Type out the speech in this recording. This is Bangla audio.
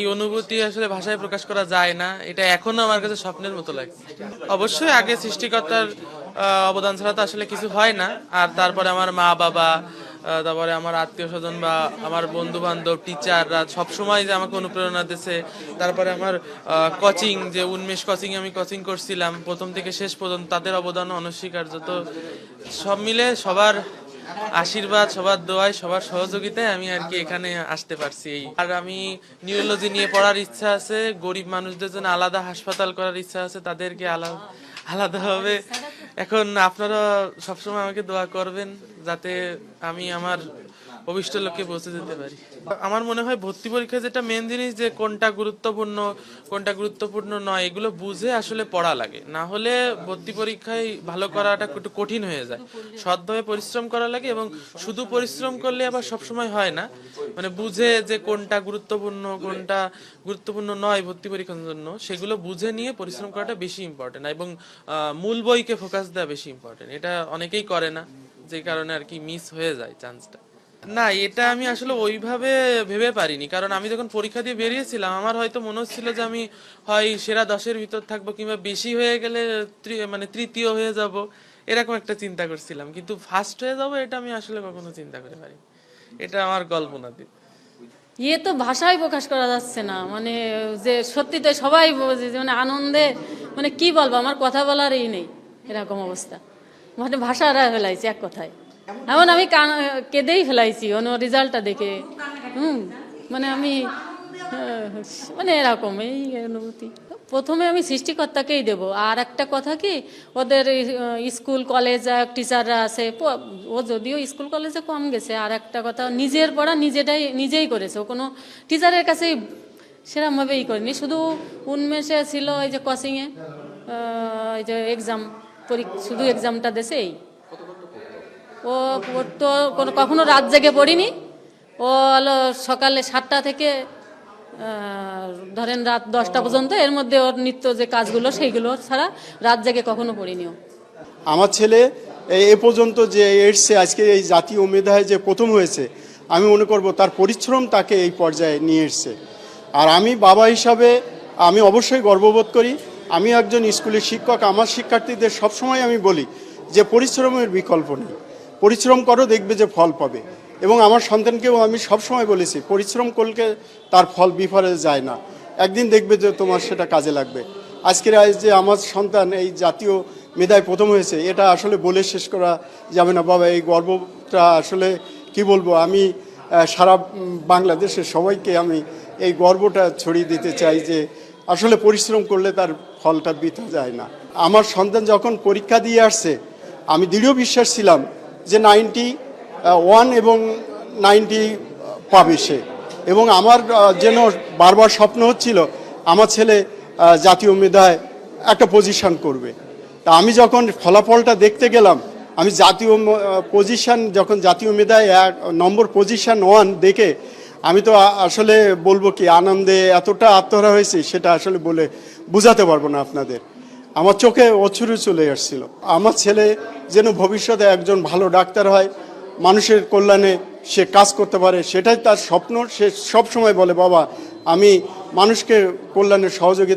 এই অনুভূতি আসলে ভাষায় প্রকাশ করা যায় না। এটা এখনও আমার কাছে স্বপ্নের মতো লাগে। অবশ্যই আগে সৃষ্টিকর্তার অবদান ছাড়া তো আসলে কিছু হয় না। আর তারপরে আমার মা, বাবা তারপরে আমার আত্মীয় স্বজন বা আমার বন্ধু বান্ধব টিচাররা সবসময় যে আমাকে অনুপ্রেরণা দিচ্ছে তারপরে আমার কোচিং যে উন্মেষ কোচিং আমি কোচিং করছিলাম। প্রথম থেকে শেষ পর্যন্ত তাদের অবদান অনস্বীকার্য। তো সব মিলে সবার আশীর্বাদ, সবার দোয়ায়, সবার সহযোগিতায় আমি আর কি এখানে আসতে পারছি। আর আমি নিউরোলজি নিয়ে পড়ার ইচ্ছা আছে, গরিব মানুষদের জন্য আলাদা হাসপাতাল করার ইচ্ছা আছে, তাদেরকে আলাদা আলাদা হবে। এখন আপনারা সবসময় আমাকে দোয়া করবেন, যাতে আমি আমার অভিষ্ট লক্ষ্যে পৌঁছে যেতে পারি। আমার মনে হয় ভর্তি পরীক্ষা যেটা মেন জিনিস যে কোনটা গুরুত্বপূর্ণ কোনটা গুরুত্বপূর্ণ নয়, এগুলো বুঝে আসলে পড়া লাগে। না হলে ভর্তি পরীক্ষায় ভালো করাটা একটু কঠিন হয়ে যায়। সৎভাবে পরিশ্রম করা লাগে এবং শুধু পরিশ্রম করলে আবার সবসময় হয় না। মানে বুঝে যে কোনটা গুরুত্বপূর্ণ কোনটা গুরুত্বপূর্ণ নয় ভর্তি পরীক্ষার জন্য, সেগুলো বুঝে নিয়ে পরিশ্রম করাটা বেশি ইম্পর্টেন্ট এবং মূল বইকে ফোকাস দেওয়া বেশি ইম্পর্টেন্ট এটা অনেকেই করে না, যে কারণে আর কি মিস হয়ে যায় চান্সটা না, এটা আমি আসলে ওইভাবে ভেবে পারিনি। কারণ আমি যখন পরীক্ষা দিয়ে বেরিয়েছিলাম, আমার হয়তো মনে হচ্ছিল যে আমি হয় সেরা দশের ভিতর থাকব কিংবা বেশি হয়ে গেলে মানে তৃতীয় হয়ে যাব, এরকম একটা চিন্তা করছিলাম। কিন্তু ফার্স্ট হয়ে যাব, এটা আমি আসলে কখনো চিন্তা করে পারি এটা আমার কল্পনা দিয়ে ইয়ে তো ভাষায় প্রকাশ করা যাচ্ছে না। মানে যে সত্যিতে সবাই মানে আনন্দে মানে কি বলব, আমার কথা বলারই নেই এরকম অবস্থা। মানে ভাষা হারা ফেলাইছি এক কথায়। এমন আমি কেঁদেই ফেলাইছি, অন্য রেজাল্টটা দেখে। হুম মানে আমি মানে এরকম, এই অনুভূতি। প্রথমে আমি সৃষ্টিকর্তাকেই দেব, আর একটা কথা কি, ওদের স্কুল, কলেজ টিচাররা আছে ও যদিও স্কুল, কলেজে কম গেছে, আর একটা কথা, নিজের পড়া নিজেটাই, নিজেই করেছে, ও কোনো টিচারের কাছেই সেরকমভাবে ই করেনি, শুধু উন্মেষে ছিল ওই যে কোচিংয়ে ওই যে এক্সাম শুধু এক্সামটা দেশে এই ও পড়তো কোনো, কখনো রাত জেগে পড়িনি। ও হলো সকালে সাতটা থেকে ধরেন রাত দশটা পর্যন্ত, এর মধ্যে ওর নিত্য যে কাজগুলো, সেইগুলো ছাড়া রাত জেগে কখনো পড়িনি আমার ছেলে এ পর্যন্ত যে এসছে, আজকে এই জাতীয় মেধায় যে প্রথম হয়েছে, আমি মনে করব তার পরিশ্রম তাকে এই পর্যায়ে নিয়ে এসছে। আর আমি বাবা হিসাবে আমি অবশ্যই গর্ববোধ করি। আমি একজন স্কুলের শিক্ষক, আমার শিক্ষার্থীদের সবসময় আমি বলি যে পরিশ্রমের বিকল্প নেই। পরিশ্রম করো, দেখবে যে ফল পাবে। এবং আমার সন্তানকেও আমি সবসময় বলেছি, পরিশ্রম করলে তার ফল বিফলে যায় না। একদিন দেখবে যে তোমার সেটা কাজে লাগবে। আজকের আজ যে আমার সন্তান, এই জাতীয় মেধায় প্রথম হয়েছে, এটা আসলে বলে শেষ করা যাবে না। বাবা, এই গর্বটা আসলে, কি বলব, আমি সারা বাংলাদেশের সবাইকে আমি এই গর্বটা ছড়িয়ে দিতে চাই যে আসলে পরিশ্রম করলে তার ফলটা বৃথা যায় না। আমার সন্তান যখন পরীক্ষা দিয়ে আসছে, আমি দৃঢ় বিশ্বাস ছিলাম যে নাইনটি ওয়ান এবং নাইনটি পাবে সে এবং আমার যেন বারবার স্বপ্ন হচ্ছিল, আমার ছেলে জাতীয় মেধায় একটা পজিশন করবে। তা আমি যখন ফলাফলটা দেখতে গেলাম, আমি জাতীয় পজিশন যখন জাতীয় মেধায় এক, নম্বর পজিশন ওয়ান দেখে, আমি তো আসলে বলব কি, আনন্দে এতটা আত্মহারা হয়েছে, সেটা আসলে বলে বোঝাতে পারব না আপনাদের। আমার চোখে অছুরে চলে আসছিল। আমার ছেলে যেন ভবিষ্যতে একজন ভালো ডাক্তার হয়, মানুষের কল্যাণে সে কাজ করতে পারে, সেটাই তার স্বপ্ন। সে সময় বলে, বাবা, আমি মানুষকে কল্যাণের সহযোগিতা